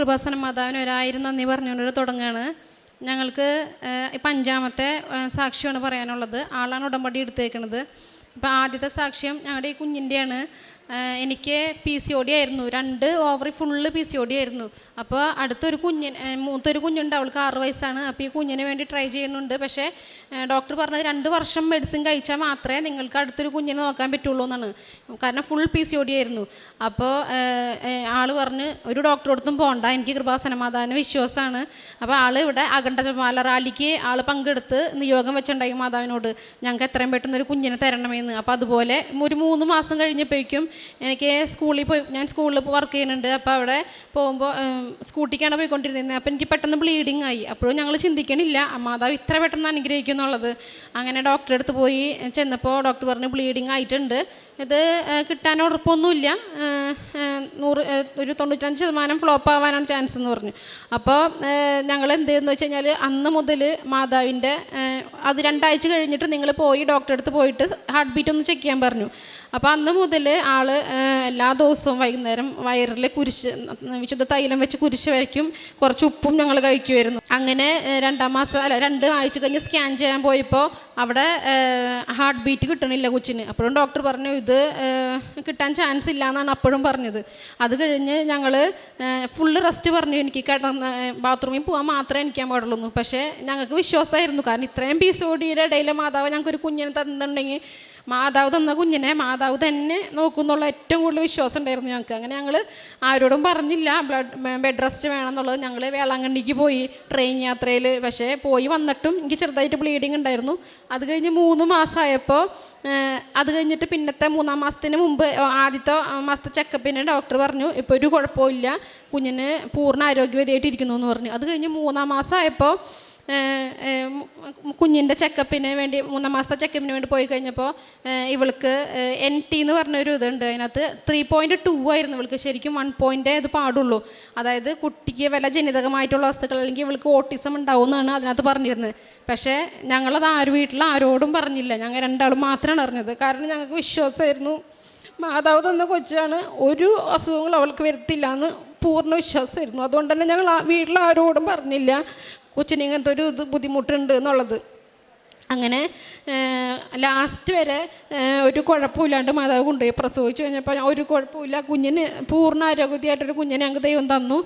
കൃപാസന മാതാവിന് ഒരായിരം നന്ദി പറഞ്ഞുകൊണ്ട് തുടങ്ങുകയാണ് ഞങ്ങൾക്ക് ഇപ്പം അഞ്ചാമത്തെ സാക്ഷിയാണ് പറയാനുള്ളത്. ആളാണ് ഉടമ്പടി എടുത്തേക്കുന്നത് ഇപ്പം ആദ്യത്തെ സാക്ഷ്യം ഞങ്ങളുടെ ഈ കുഞ്ഞിന്റെയാണ് എനിക്ക് പി സി ഒ ഡി ആയിരുന്നു. രണ്ട് ovary full P C O D ആയിരുന്നു. അപ്പോൾ അടുത്തൊരു കുഞ്ഞ് മൂത്തൊരു കുഞ്ഞുണ്ട്. അവൾക്ക് ആറ് വയസ്സാണ്. അപ്പോൾ ഈ കുഞ്ഞിന് വേണ്ടി ട്രൈ ചെയ്യുന്നുണ്ട്. പക്ഷേ ഡോക്ടർ പറഞ്ഞത് രണ്ട് വർഷം മെഡിസിൻ കഴിച്ചാൽ മാത്രമേ നിങ്ങൾക്ക് അടുത്തൊരു കുഞ്ഞിനെ നോക്കാൻ പറ്റുള്ളൂ എന്നാണ്. കാരണം full P C O D ആയിരുന്നു. അപ്പോൾ ആൾ പറഞ്ഞ് ഒരു ഡോക്ടറോടത്തും പോകണ്ട എനിക്ക് കൃപാസനമാതാവിന് വിശ്വാസമാണ്. അപ്പോൾ ആൾ ഇവിടെ അഖണ്ഡ ജമാല റാലിക്ക് ആൾ പങ്കെടുത്ത് നിയോഗം വെച്ചിട്ടുണ്ടായി മാതാവിനോട്. ഞങ്ങൾക്ക് എത്രയും പെട്ടെന്ന് ഒരു കുഞ്ഞിനെ തരണമെന്ന്. അപ്പോൾ അതുപോലെ ഒരു മൂന്ന് മാസം കഴിഞ്ഞപ്പോഴേക്കും എനിക്ക് സ്കൂളിൽ പോയി ഞാൻ സ്കൂളിൽ വർക്ക് ചെയ്യുന്നുണ്ട്. അപ്പോൾ അവിടെ പോകുമ്പോൾ സ്കൂട്ടിക്കാണ് പോയിക്കൊണ്ടിരുന്നത് അപ്പോൾ എനിക്ക് പെട്ടെന്ന് ബ്ലീഡിങ് ആയി. അപ്പോഴും ഞങ്ങൾ ചിന്തിക്കണില്ല. മാതാവ് ഇത്ര പെട്ടെന്ന് അനുഗ്രഹിക്കും എന്നുള്ളത്. അങ്ങനെ ഡോക്ടറെ അടുത്ത് പോയി ചെന്നപ്പോൾ ഡോക്ടർ പറഞ്ഞു ബ്ലീഡിങ് ആയിട്ടുണ്ട്. ഇത് കിട്ടാൻ ഉറപ്പൊന്നുമില്ല. നൂറ് ഒരു തൊണ്ണൂറ്റഞ്ച് ശതമാനം ഫ്ലോപ്പ് ആവാനാണ് ചാൻസ് എന്ന് പറഞ്ഞു. അപ്പോൾ ഞങ്ങൾ എന്ത് ചെയ്തെന്ന് വെച്ച് കഴിഞ്ഞാൽ അന്ന് മുതൽ മാതാവിന്റെ അത് രണ്ടാഴ്ച കഴിഞ്ഞിട്ട് നിങ്ങൾ പോയി ഡോക്ടറെ അടുത്ത് പോയിട്ട് ഹാർട്ട് ബീറ്റ് ഒന്ന് ചെക്ക് ചെയ്യാൻ പറഞ്ഞു. അപ്പോൾ അന്ന് മുതൽ ആൾ എല്ലാ ദിവസവും വൈകുന്നേരം വയറിൽ കുരിശ് വിശുദ്ധ തൈലം വെച്ച് കുരിശ് വരയ്ക്കും. കുറച്ച് ഉപ്പും ഞങ്ങൾ കഴിക്കുമായിരുന്നു അങ്ങനെ രണ്ടാം മാസം അല്ല രണ്ട് ആഴ്ച കഴിഞ്ഞ് സ്കാൻ ചെയ്യാൻ പോയപ്പോൾ അവിടെ ഹാർട്ട് ബീറ്റ് കിട്ടണില്ല കൊച്ചിന്. അപ്പോഴും ഡോക്ടർ പറഞ്ഞു ഇത് കിട്ടാൻ ചാൻസ് ഇല്ല എന്നാണ് അപ്പോഴും പറഞ്ഞത്. അത് കഴിഞ്ഞ് ഞങ്ങൾ ഫുള്ള് റെസ്റ്റ് പറഞ്ഞു എനിക്ക് കിടന്ന് ബാത്റൂമിൽ പോകാൻ മാത്രമേ എനിക്കാൻ പാടുള്ളൂ പക്ഷേ ഞങ്ങൾക്ക് വിശ്വാസമായിരുന്നു. കാരണം ഇത്രയും പി ഇടയിലെ മാതാവ് ഞങ്ങൾക്ക് ഒരു കുഞ്ഞിനെ തന്നിട്ടുണ്ടെങ്കിൽ മാതാവ് തന്ന കുഞ്ഞിനെ മാതാവ് തന്നെ നോക്കുന്നുള്ള ഏറ്റവും കൂടുതൽ വിശ്വാസം ഉണ്ടായിരുന്നു ഞങ്ങൾക്ക്. അങ്ങനെ ഞങ്ങൾ ആരോടും പറഞ്ഞില്ല. ബ്ലഡ് ബെഡ് റെസ്റ്റ് വേണമെന്നുള്ളത് ഞങ്ങൾ വേളാങ്കണ്ണിക്ക് പോയി ട്രെയിൻ യാത്രയിൽ പക്ഷേ പോയി വന്നിട്ടും എനിക്ക് ചെറുതായിട്ട് ബ്ലീഡിങ് ഉണ്ടായിരുന്നു. അത് കഴിഞ്ഞ് മൂന്ന് മാസമായപ്പോൾ അത് കഴിഞ്ഞിട്ട് പിന്നത്തെ മൂന്നാം മാസത്തിന് മുമ്പ് ആദ്യത്തെ മാസത്തെ ചെക്കപ്പിന് ഡോക്ടർ പറഞ്ഞു ഇപ്പോൾ ഒരു കുഴപ്പമില്ല കുഞ്ഞിന് പൂർണ ആരോഗ്യവതിയായിട്ടിരിക്കുന്നു എന്ന് പറഞ്ഞു. അത് കഴിഞ്ഞ് മൂന്നാം മാസമായപ്പോൾ കുഞ്ഞിന്റെ ചെക്കപ്പിന് വേണ്ടി മൂന്നാം മാസത്തെ ചെക്കപ്പിന് വേണ്ടി പോയി കഴിഞ്ഞപ്പോൾ ഇവൾക്ക് എൻ ടി എന്ന് പറഞ്ഞൊരു ഇതുണ്ട്. അതിനകത്ത് ത്രീ പോയിന്റ് ടു ആയിരുന്നു ഇവൾക്ക്. ശരിക്കും വൺ പോയിന്റേ ഇത് പാടുള്ളൂ. അതായത് കുട്ടിക്ക് വല്ല ജനിതകമായിട്ടുള്ള വസ്തുക്കൾ അല്ലെങ്കിൽ ഇവൾക്ക് ഓട്ടിസം ഉണ്ടാവും എന്നാണ് അതിനകത്ത് പറഞ്ഞിരുന്നത്. പക്ഷേ ഞങ്ങളത് ആരും വീട്ടിൽ ആരോടും പറഞ്ഞില്ല. ഞങ്ങൾ രണ്ടാളും മാത്രമാണ് അറിഞ്ഞത്. കാരണം ഞങ്ങൾക്ക് വിശ്വാസമായിരുന്നു. മാതാവ് തന്ന കൊച്ചാണ്. ഒരു അസുഖങ്ങളും അവൾക്ക് വരുത്തില്ല എന്ന് പൂർണ വിശ്വാസമായിരുന്നു. അതുകൊണ്ട് തന്നെ ഞങ്ങൾ ആ- വീട്ടിൽ ആരോടും പറഞ്ഞില്ല. കൊച്ചിന് ഇങ്ങനത്തെ ഒരു ഇത് ബുദ്ധിമുട്ടുണ്ട് എന്നുള്ളത്. അങ്ങനെ ലാസ്റ്റ് വരെ ഒരു കുഴപ്പമില്ലാണ്ട് മാതാവ് കൊണ്ടുപോയി. പ്രസവിച്ചു കഴിഞ്ഞപ്പോൾ ഒരു കുഴപ്പമില്ല. കുഞ്ഞിന് പൂർണ ആരോഗ്യമായിട്ടൊരു കുഞ്ഞിനെ ഞങ്ങൾക്ക് ദൈവം തന്നു.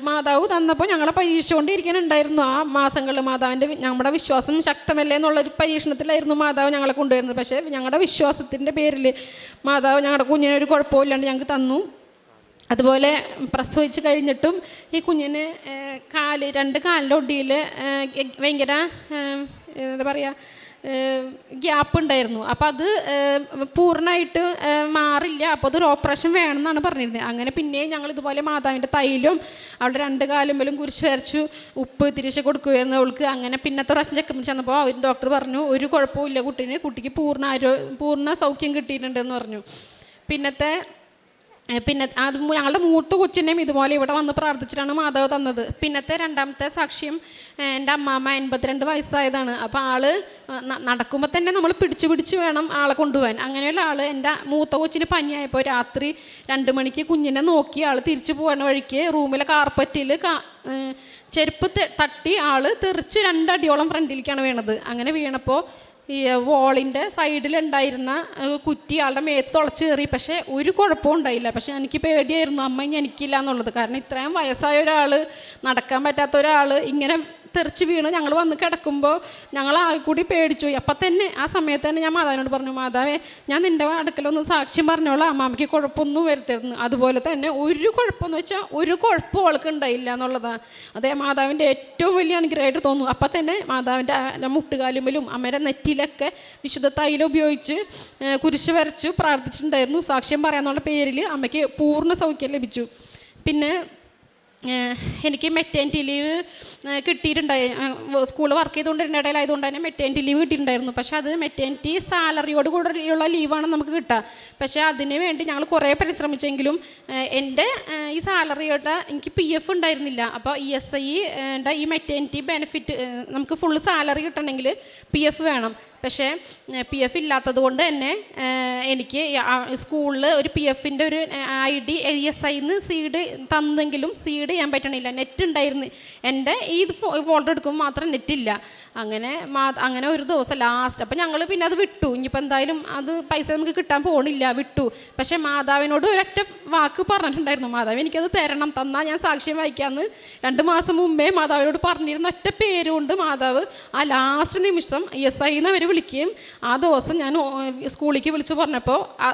മാതാവ് തന്നപ്പോൾ ഞങ്ങളെ പരീക്ഷിച്ചുകൊണ്ടിരിക്കാനുണ്ടായിരുന്നു ആ മാസങ്ങളിൽ മാതാവിന്റെ നമ്മുടെ വിശ്വാസം ശക്തമല്ലേ എന്നുള്ളൊരു പരീക്ഷണത്തിലായിരുന്നു മാതാവ് ഞങ്ങളെ കൊണ്ടുവരുന്നത്. പക്ഷേ ഞങ്ങളുടെ വിശ്വാസത്തിന്റെ പേരിൽ മാതാവ് ഞങ്ങളുടെ കുഞ്ഞിനൊരു കുഴപ്പമില്ലാണ്ട് ഞങ്ങൾക്ക് തന്നു. അതുപോലെ പ്രസവിച്ച് കഴിഞ്ഞിട്ടും ഈ കുഞ്ഞിന് കാൽ രണ്ട് കാലിന്റെ ഒടിയിൽ ഭയങ്കര എന്താ പറയുക ഗ്യാപ്പ് ഉണ്ടായിരുന്നു. അപ്പം അത് പൂർണമായിട്ട് മാറില്ല. അപ്പോൾ അതൊരു ഓപ്പറേഷൻ വേണമെന്നാണ് പറഞ്ഞിരുന്നത്. അങ്ങനെ പിന്നെയും ഞങ്ങൾ ഇതുപോലെ മാതാവിന്റെ തൈലും അവളുടെ രണ്ട് കാലുമ്പലും കുരിശ് വരച്ചു ഉപ്പ് തിരിച്ച് കൊടുക്കുകയെന്ന് അവൾക്ക്. അങ്ങനെ പിന്നത്തെ പ്രാവശ്യം ചെക്കപ്പ് ചെന്നപ്പോൾ അവർ ഡോക്ടർ പറഞ്ഞു ഒരു കുഴപ്പമില്ല കുട്ടീനെ കുട്ടിക്ക് പൂർണ ആരോ പൂർണ സൗഖ്യം കിട്ടിയിട്ടുണ്ടെന്ന് പറഞ്ഞു. പിന്നത്തെ പിന്നെ അത് ഞങ്ങളുടെ മൂത്ത കൊച്ചിനെയും ഇതുപോലെ ഇവിടെ വന്ന് പ്രാർത്ഥിച്ചിട്ടാണ് മാതാവ് തന്നത്. പിന്നത്തെ രണ്ടാമത്തെ സാക്ഷ്യം എന്റെ അമ്മാമ്മ എൺപത്തിരണ്ട് വയസ്സായതാണ്. അപ്പോൾ ആൾ നടക്കുമ്പോൾ തന്നെ നമ്മൾ പിടിച്ചു പിടിച്ച് വേണം ആളെ കൊണ്ടുപോകാൻ. അങ്ങനെയുള്ള ആൾ എന്റെ മൂത്ത കൊച്ചിന് പനിയായപ്പോൾ രാത്രി രണ്ട് മണിക്ക് കുഞ്ഞിനെ നോക്കി ആൾ തിരിച്ചു പോകുന്ന വഴിക്ക് റൂമിലെ കാർപ്പറ്റിൽ ചെരുപ്പ് തട്ടി ആൾ തെറിച്ച് രണ്ടടിയോളം ഫ്രണ്ടിലേക്കാണ് വീണത്. അങ്ങനെ വീണപ്പോൾ ഈ വോളിന്റെ സൈഡിലുണ്ടായിരുന്ന കുറ്റി ആളുടെ മേത്ത് തുളച്ചേറി പക്ഷേ ഒരു കുഴപ്പവും ഉണ്ടായില്ല. പക്ഷേ എനിക്ക് പേടിയായിരുന്നു. അമ്മ ഇനി എനിക്കില്ല എന്നുള്ളത്. കാരണം ഇത്രയും വയസ്സായ ഒരാൾ നടക്കാൻ പറ്റാത്ത ഒരാൾ ഇങ്ങനെ തെറിച്ച് വീണ് ഞങ്ങൾ വന്ന് കിടക്കുമ്പോൾ ഞങ്ങൾ ആകെ കൂടി പേടിച്ചു അപ്പം തന്നെ ആ സമയത്ത് തന്നെ ഞാൻ മാതാവിനോട് പറഞ്ഞു മാതാവേ ഞാൻ നിന്റെ അടുക്കലൊന്ന് സാക്ഷ്യം പറഞ്ഞോളാം. അമ്മാമ്മയ്ക്ക് കുഴപ്പമൊന്നും വരുത്തരുന്നു അതുപോലെ തന്നെ ഒരു കുഴപ്പമെന്ന് വെച്ചാൽ ഒരു കുഴപ്പം അവൾക്ക് ഉണ്ടായില്ല എന്നുള്ളതാണ് അതേ മാതാവിന്റെ ഏറ്റവും വലിയ അനുഗ്രഹമായിട്ട് തോന്നുന്നു. അപ്പം തന്നെ മാതാവിന്റെ മുട്ടുകാലുമ്പിലും അമ്മയുടെ നെറ്റിയിലൊക്കെ വിശുദ്ധ തൈലം ഉപയോഗിച്ച് കുരിശ് വരച്ച് പ്രാർത്ഥിച്ചിട്ടുണ്ടായിരുന്നു. സാക്ഷ്യം പറയാന്നുള്ള പേരിൽ അമ്മയ്ക്ക് പൂർണ സൗഖ്യം ലഭിച്ചു. പിന്നെ എനിക്ക് മെറ്റേണിറ്റി ലീവ് കിട്ടിയിട്ടുണ്ടായി. സ്കൂൾ വർക്ക് ചെയ്തുകൊണ്ടിരുന്ന ഇടയിലായതുകൊണ്ട് തന്നെ മെറ്റേണിറ്റി ലീവ് കിട്ടിയിട്ടുണ്ടായിരുന്നു. പക്ഷേ അത് മെറ്റേണിറ്റി സാലറിയോട് കൂടെയുള്ള ലീവാണ് നമുക്ക് കിട്ടുക. പക്ഷേ അതിന് വേണ്ടി ഞങ്ങൾ കുറേ പരിശ്രമിച്ചെങ്കിലും എന്റെ ഈ സാലറിയുടെ എനിക്ക് പി എഫ് ഉണ്ടായിരുന്നില്ല. അപ്പോൾ ഇ എസ് ഐ ഈ മെറ്റേണിറ്റി ബെനിഫിറ്റ് നമുക്ക് ഫുൾ സാലറി കിട്ടണമെങ്കിൽ പി എഫ് വേണം. പക്ഷേ പി എഫ് ഇല്ലാത്തത് കൊണ്ട് തന്നെ എനിക്ക് സ്കൂളിൽ ഒരു പി എഫിന്റെ ഒരു ഐ ഡി എ എസ് ഐന്ന് സീഡ് തന്നെങ്കിലും സീഡ് ചെയ്യാൻ പറ്റണില്ല. നെറ്റ് ഉണ്ടായിരുന്നു. എന്റെ ഈ ഫോൾഡർ എടുക്കുമ്പോൾ മാത്രം നെറ്റ് ഇല്ല. അങ്ങനെ അങ്ങനെ ഒരു ദിവസം ലാസ്റ്റ് അപ്പം ഞങ്ങൾ പിന്നെ അത് വിട്ടു. ഇനിയിപ്പോൾ എന്തായാലും അത് പൈസ നമുക്ക് കിട്ടാൻ പോണില്ല. വിട്ടു. പക്ഷേ മാതാവിനോട് ഒരൊറ്റ വാക്ക് പറഞ്ഞിട്ടുണ്ടായിരുന്നു. മാതാവ് എനിക്കത് തരണം. തന്നാൽ ഞാൻ സാക്ഷ്യം വായിക്കാമെന്ന് രണ്ട് മാസം മുമ്പേ മാതാവിനോട് പറഞ്ഞിരുന്ന ഒറ്റ പേരുകൊണ്ട് മാതാവ് ആ ലാസ്റ്റ് നിമിഷം എസ് ഐ എന്ന് അവർ വിളിക്കുകയും ആ ദിവസം ഞാൻ സ്കൂളിലേക്ക് വിളിച്ച് പറഞ്ഞപ്പോൾ ആ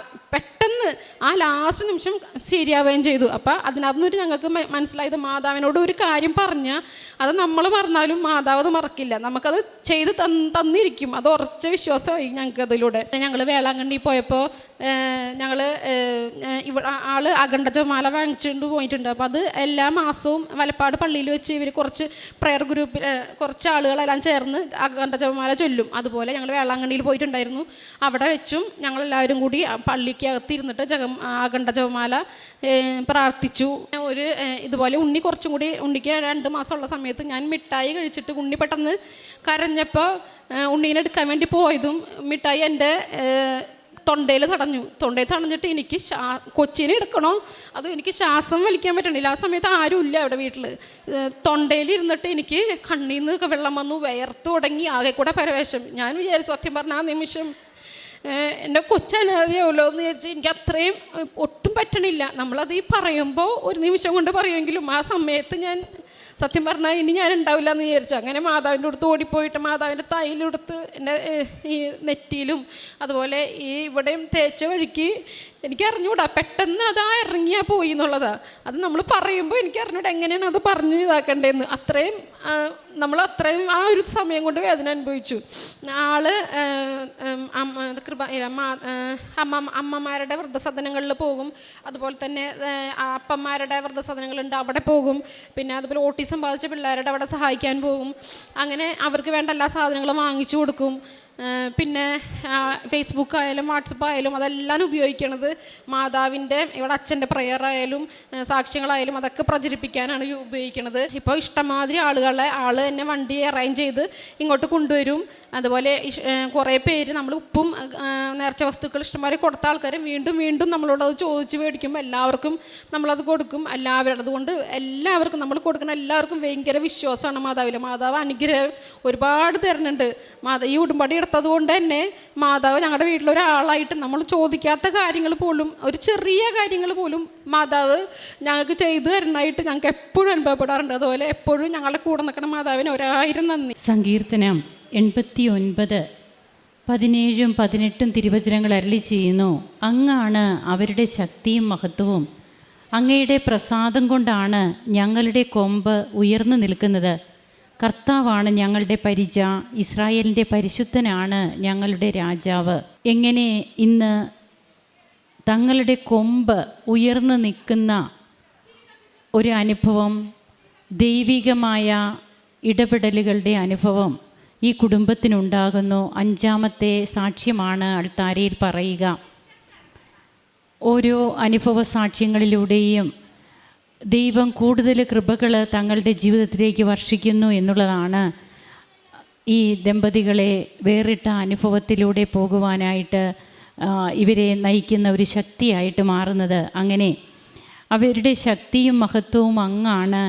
പെട്ടെന്ന് ആ ലാസ്റ്റ് നിമിഷം ശരിയാവുകയും ചെയ്തു. അപ്പം അതിനകത്തുനിന്നൊരു ഞങ്ങൾക്ക് മനസ്സിലായത് മാതാവിനോട് ഒരു കാര്യം പറഞ്ഞാൽ അത് നമ്മൾ മറന്നാലും മാതാവ് അത് മറക്കില്ല. നമുക്കത് ചെയ്ത് തന്ന് തന്നിരിക്കും. അത് ഉറച്ച വിശ്വാസമായി ഞങ്ങൾക്ക് അതിലൂടെ ഞങ്ങൾ വേളാങ്കണ്ണി പോയപ്പോൾ ഞങ്ങൾ ഇവിടെ ആൾ അഖണ്ഡജമാല വാങ്ങിച്ചുകൊണ്ട് പോയിട്ടുണ്ട്. അപ്പോൾ അത് എല്ലാ മാസവും വലപ്പാട് പള്ളിയിൽ വെച്ച് ഇവർ കുറച്ച് പ്രയർ ഗ്രൂപ്പിൽ കുറച്ച് ആളുകളെല്ലാം ചേർന്ന് അഖണ്ഡജമാല ചൊല്ലും. അതുപോലെ ഞങ്ങൾ വേളാങ്കണ്ണിയിൽ പോയിട്ടുണ്ടായിരുന്നു. അവിടെ വെച്ചും ഞങ്ങളെല്ലാവരും കൂടി പള്ളിക്ക് പള്ളിക്കകത്ത് ഇരുന്നിട്ട് ജഗം അഖണ്ഡ ജപമാല പ്രാർത്ഥിച്ചു. ഒരു ഇതുപോലെ ഉണ്ണി കുറച്ചും കൂടി ഉണ്ണിക്ക് രണ്ട് മാസമുള്ള സമയത്ത് ഞാൻ മിഠായി കഴിച്ചിട്ട് ഉണ്ണി പെട്ടെന്ന് കരഞ്ഞപ്പോൾ ഉണ്ണീനെടുക്കാൻ വേണ്ടി പോയതും മിഠായി എന്റെ തൊണ്ടയിൽ തടഞ്ഞു. തൊണ്ടയിൽ തടഞ്ഞിട്ട് എനിക്ക് ശ്വാ കൊച്ചിനെ എടുക്കണോ? അതും എനിക്ക് ശ്വാസം വലിക്കാൻ പറ്റണില്ല ആ സമയത്ത് ആരും ഇല്ല അവിടെ വീട്ടിൽ തൊണ്ടയിൽ ഇരുന്നിട്ട് എനിക്ക് കണ്ണിൽ നിന്ന് വെള്ളം വന്നു വയർത്തു തുടങ്ങി ആകെ കൂടെ പരവേശം. ഞാൻ വിചാരിച്ചു സത്യം പറഞ്ഞ ആ നിമിഷം എന്റെ കൊച്ചനാദിയാവുമല്ലോ എന്ന് വിചാരിച്ച് എനിക്ക് അത്രയും ഒട്ടും പറ്റണില്ല. നമ്മളത് ഈ പറയുമ്പോൾ ഒരു നിമിഷം കൊണ്ട് പറയുമെങ്കിലും ആ സമയത്ത് ഞാൻ സത്യം പറഞ്ഞാൽ ഇനി ഞാൻ ഉണ്ടാവില്ല എന്ന് വിചാരിച്ചു. അങ്ങനെ മാതാവിന്റെ അടുത്ത് ഓടിപ്പോയിട്ട് മാതാവിന്റെ തൈലെടുത്ത് എന്റെ ഈ നെറ്റിയിലും അതുപോലെ ഈ ഇവിടെയും തേച്ച വഴിക്ക് എനിക്ക് അറിഞ്ഞൂടാ പെട്ടെന്ന് അതാ ഇറങ്ങിയാൽ പോയി എന്നുള്ളതാ. അത് നമ്മൾ പറയുമ്പോൾ എനിക്ക് അറിഞ്ഞൂടാ എങ്ങനെയാണ് അത് പറഞ്ഞു ഇതാക്കേണ്ടതെന്ന് അത്രയും നമ്മൾ അത്രയും ആ ഒരു സമയം കൊണ്ട് വേദന അനുഭവിച്ചു. ആൾ കൃപ അമ്മ അമ്മമാരുടെ വൃദ്ധസദനങ്ങളിൽ പോകും. അതുപോലെ തന്നെ അപ്പന്മാരുടെ വൃദ്ധസദനങ്ങളുണ്ട് അവിടെ പോകും. പിന്നെ അതുപോലെ ഓട്ടിസം ബാധിച്ച പിള്ളേരുടെ അവിടെ സഹായിക്കാൻ പോകും. അങ്ങനെ അവർക്ക് വേണ്ട എല്ലാ സാധനങ്ങളും വാങ്ങിച്ചു കൊടുക്കും. പിന്നെ ഫേസ്ബുക്ക് ആയാലും വാട്സപ്പ് ആയാലും അതെല്ലാം ഉപയോഗിക്കണത് മാതാവിന്റെ ഇവിടെ അച്ഛന്റെ പ്രെയർ ആയാലും സാക്ഷ്യങ്ങളായാലും അതൊക്കെ പ്രചരിപ്പിക്കാനാണ് ഉപയോഗിക്കുന്നത് ഇപ്പോൾ ഇഷ്ടമാതിരി ആളുകളെ ആൾ തന്നെ വണ്ടി അറേഞ്ച് ചെയ്ത് ഇങ്ങോട്ട് കൊണ്ടുവരും. അതുപോലെ കുറേ പേര് നമ്മൾ ഉപ്പും നേർച്ച വസ്തുക്കൾ ഇഷ്ടംപോലെ കൊടുത്ത ആൾക്കാരും വീണ്ടും വീണ്ടും നമ്മളോട് അത് ചോദിച്ച് മേടിക്കുമ്പോൾ എല്ലാവർക്കും നമ്മളത് കൊടുക്കും. എല്ലാവരും അതുകൊണ്ട് എല്ലാവർക്കും നമ്മൾ കൊടുക്കുന്ന എല്ലാവർക്കും ഭയങ്കര വിശ്വാസമാണ് മാതാവിൽ മാതാവ് അനുഗ്രഹം ഒരുപാട് തരുന്നുണ്ട്. മാതാ ഈ ഉടുമ്പടി എടുത്തത് കൊണ്ട് തന്നെ മാതാവ് ഞങ്ങളുടെ വീട്ടിലൊരാളായിട്ട് നമ്മൾ ചോദിക്കാത്ത കാര്യങ്ങൾ പോലും ഒരു ചെറിയ കാര്യങ്ങൾ പോലും മാതാവ് ഞങ്ങൾക്ക് ചെയ്തു തരുന്നതായിട്ട് ഞങ്ങൾക്ക് എപ്പോഴും അനുഭവപ്പെടാറുണ്ട്. അതുപോലെ എപ്പോഴും ഞങ്ങളുടെ കൂടെ നിൽക്കുന്ന മാതാവിന് ഒരായിരം നന്ദി. സങ്കീർത്തനം എൺപത്തി ഒൻപത് പതിനേഴും പതിനെട്ടും തിരുവചനങ്ങൾ അരളി ചെയ്യുന്നു. അങ്ങാണ് അവരുടെ ശക്തിയും മഹത്വവും. അങ്ങയുടെ പ്രസാദം കൊണ്ടാണ് ഞങ്ങളുടെ കൊമ്പ് ഉയർന്നു നിൽക്കുന്നത്. കർത്താവാണ് ഞങ്ങളുടെ പരിച ഇസ്രായേലിന്റെ പരിശുദ്ധനാണ് ഞങ്ങളുടെ രാജാവ്. എങ്ങനെ ഇന്ന് തങ്ങളുടെ കൊമ്പ് ഉയർന്നു നിൽക്കുന്ന ഒരു അനുഭവം ദൈവികമായ ഇടപെടലുകളുടെ അനുഭവം ഈ കുടുംബത്തിനുണ്ടാകുന്നു. അഞ്ചാമത്തെ സാക്ഷ്യമാണ് അൾത്താരയിൽ പറയുക. ഓരോ അനുഭവ സാക്ഷ്യങ്ങളിലൂടെയും ദൈവം കൂടുതൽ കൃപകൾ തങ്ങളുടെ ജീവിതത്തിലേക്ക് വർഷിക്കുന്നു എന്നുള്ളതാണ് ഈ ദമ്പതികളെ വേറിട്ട അനുഭവത്തിലൂടെ പോകുവാനായിട്ട് ഇവരെ നയിക്കുന്ന ഒരു ശക്തിയായിട്ട് മാറുന്നത്. അങ്ങനെ അവരുടെ ശക്തിയും മഹത്വവും അങ്ങാണ്.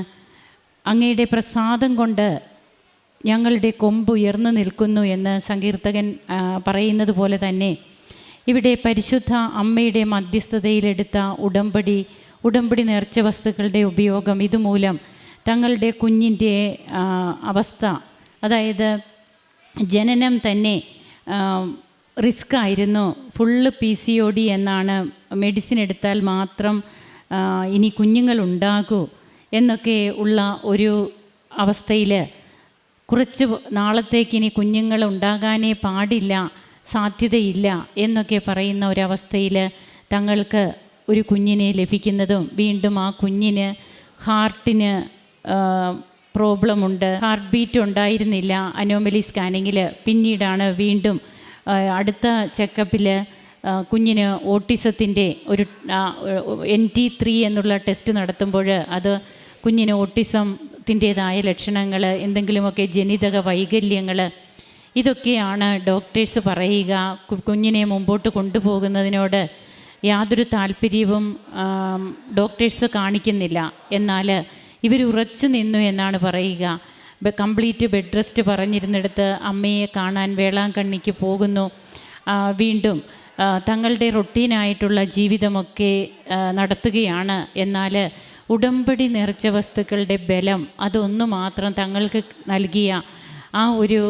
അങ്ങയുടെ പ്രസാദം കൊണ്ട് ഞങ്ങളുടെ കൊമ്പ് ഉയർന്നു നിൽക്കുന്നു എന്ന് സങ്കീർത്തകൻ പറയുന്നത് പോലെ തന്നെ ഇവിടെ പരിശുദ്ധ അമ്മയുടെ മധ്യസ്ഥതയിലെടുത്ത ഉടമ്പടി ഉടമ്പടി നേർച്ച വസ്തുക്കളുടെ ഉപയോഗം ഇതുമൂലം തങ്ങളുടെ കുഞ്ഞിന്റെ അവസ്ഥ അതായത് ജനനം തന്നെ റിസ്ക് ആയിരുന്നു. Full P C O D എന്നാണ് മെഡിസിൻ എടുത്താൽ മാത്രം ഇനി കുഞ്ഞുങ്ങളുണ്ടാകൂ എന്നൊക്കെ ഉള്ള ഒരു അവസ്ഥയിൽ കുറച്ച് നാളത്തേക്ക് ഇനി കുഞ്ഞുങ്ങൾ ഉണ്ടാകാനേ പാടില്ല സാധ്യതയില്ല എന്നൊക്കെ പറയുന്ന ഒരവസ്ഥയിൽ തങ്ങൾക്ക് ഒരു കുഞ്ഞിനെ ലഭിക്കുന്നതും വീണ്ടും ആ കുഞ്ഞിന് ഹാർട്ടിന് പ്രോബ്ലമുണ്ട്. ഹാർട്ട് ബീറ്റ് ഉണ്ടായിരുന്നില്ല അനോമലി സ്കാനിങ്ങിൽ പിന്നീടാണ് വീണ്ടും അടുത്ത ചെക്കപ്പിൽ കുഞ്ഞിന് ഓട്ടിസത്തിന്റെ ഒരു എൻ ടി ത്രീ എന്നുള്ള ടെസ്റ്റ് നടത്തുമ്പോൾ അത് കുഞ്ഞിന് ഓട്ടിസത്തിന്റേതായ ലക്ഷണങ്ങൾ എന്തെങ്കിലുമൊക്കെ ജനിതക വൈകല്യങ്ങൾ ഇതൊക്കെയാണ് ഡോക്ടേഴ്സ് പറയുക. കുഞ്ഞിനെ മുമ്പോട്ട് കൊണ്ടുപോകുന്നതിനോട് യാതൊരു താല്പര്യവും ഡോക്ടേഴ്സ് കാണിക്കുന്നില്ല. എന്നാൽ ഇവർ ഉറച്ചു നിന്നു എന്നാണ് പറയുക. കംപ്ലീറ്റ് ബെഡ് റെസ്റ്റ് പറഞ്ഞിരുന്നിടത്ത് അമ്മയെ കാണാൻ വേളാങ്കണ്ണിക്ക് പോകുന്നു. വീണ്ടും തങ്ങളുടെ റൊട്ടീനായിട്ടുള്ള ജീവിതമൊക്കെ നടത്തുകയാണ്. എന്നാൽ ഉടമ്പടി നിറച്ച വസ്തുക്കളുടെ ബലം അതൊന്നു മാത്രം തങ്ങൾക്ക് നൽകിയ ആ ഒരു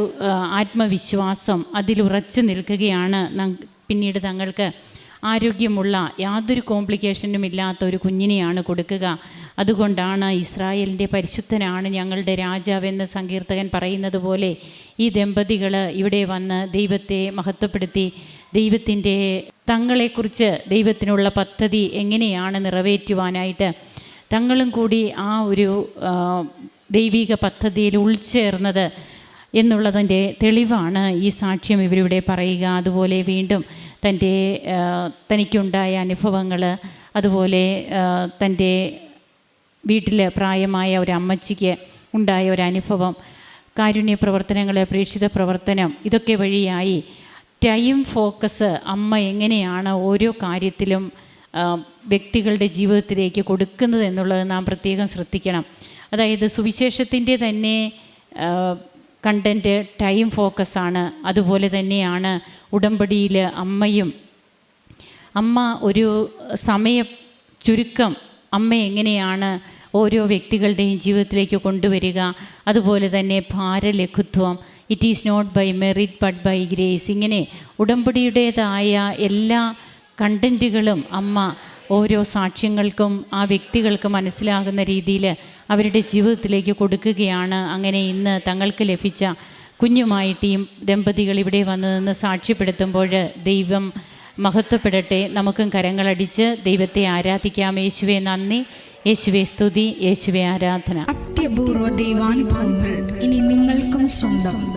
ആത്മവിശ്വാസം ആത്മവിശ്വാസം അതിലുറച്ചു നിൽക്കുകയാണ്. പിന്നീട് തങ്ങൾക്ക് ആരോഗ്യമുള്ള യാതൊരു കോംപ്ലിക്കേഷനും ഇല്ലാത്ത ഒരു കുഞ്ഞിനെയാണ് കൊടുക്കുക. അതുകൊണ്ടാണ് ഇസ്രായേലിന്റെ പരിശുദ്ധനാണ് ഞങ്ങളുടെ രാജാവെന്ന് സങ്കീർത്തകൻ പറയുന്നത് പോലെ ഈ ദമ്പതികൾ ഇവിടെ വന്ന് ദൈവത്തെ മഹത്വപ്പെടുത്തി ദൈവത്തിന്റെ തങ്ങളെക്കുറിച്ച് ദൈവത്തിനുള്ള പദ്ധതി എങ്ങനെയാണ് നിറവേറ്റുവാനായിട്ട് തങ്ങളും കൂടി ആ ഒരു ദൈവിക പദ്ധതിയിൽ ഉൾച്ചേർന്നത് എന്നുള്ളതിന്റെ തെളിവാണ് ഈ സാക്ഷ്യം ഇവരിവിടെ പറയുക. അതുപോലെ വീണ്ടും തന്റെ തനിക്കുണ്ടായ അനുഭവങ്ങൾ അതുപോലെ തന്റെ വീട്ടിൽ പ്രായമായ ഒരു അമ്മച്ചിക്ക് ഉണ്ടായ ഒരു അനുഭവം കാരുണ്യ പ്രവർത്തനങ്ങൾ പ്രേക്ഷിത പ്രവർത്തനം ഇതൊക്കെ വഴിയായി ടൈം ഫോക്കസ് അമ്മ എങ്ങനെയാണ് ഓരോ കാര്യത്തിലും വ്യക്തികളുടെ ജീവിതത്തിലേക്ക് കൊടുക്കുന്നത് എന്നുള്ളത് നാം പ്രത്യേകം ശ്രദ്ധിക്കണം. അതായത് സുവിശേഷത്തിന്റെ തന്നെ കണ്ടന്റ് ടൈം ഫോക്കസാണ് അതുപോലെ തന്നെയാണ് ഉടമ്പടിയിൽ അമ്മയും. അമ്മ ഒരു സമയ ചുരുക്കം അമ്മ എങ്ങനെയാണ് ഓരോ വ്യക്തികളുടെയും ജീവിതത്തിലേക്ക് കൊണ്ടുവരിക. അതുപോലെ തന്നെ ഭാരലഘുത്വം it is not by merit but by grace ഇങ്ങനെ ഉടമ്പടിയുടേതായ എല്ലാ കണ്ടന്റുകളും അമ്മ ഓരോ സാക്ഷ്യങ്ങൾക്കും ആ വ്യക്തികൾക്ക് മനസ്സിലാകുന്ന രീതിയിൽ അവരുടെ ജീവിതത്തിലേക്ക് കൊടുക്കുകയാണ്. അങ്ങനെ ഇന്ന് തങ്ങൾക്ക് ലഭിച്ച കുഞ്ഞുമായിട്ട് ഈ ദമ്പതികൾ ഇവിടെ വന്നു നിന്ന് സാക്ഷ്യപ്പെടുത്തുമ്പോൾ ദൈവം മഹത്വപ്പെടട്ടെ. നമുക്കും കരങ്ങളടിച്ച് ദൈവത്തെ ആരാധിക്കാം. യേശുവെ നന്ദി. യേശുവെ സ്തുതി. യേശുവെ ആരാധന. അത്യപൂർവ ദൈവാനുഭവങ്ങൾ ഇനി നിങ്ങൾക്കും സ്വന്തം.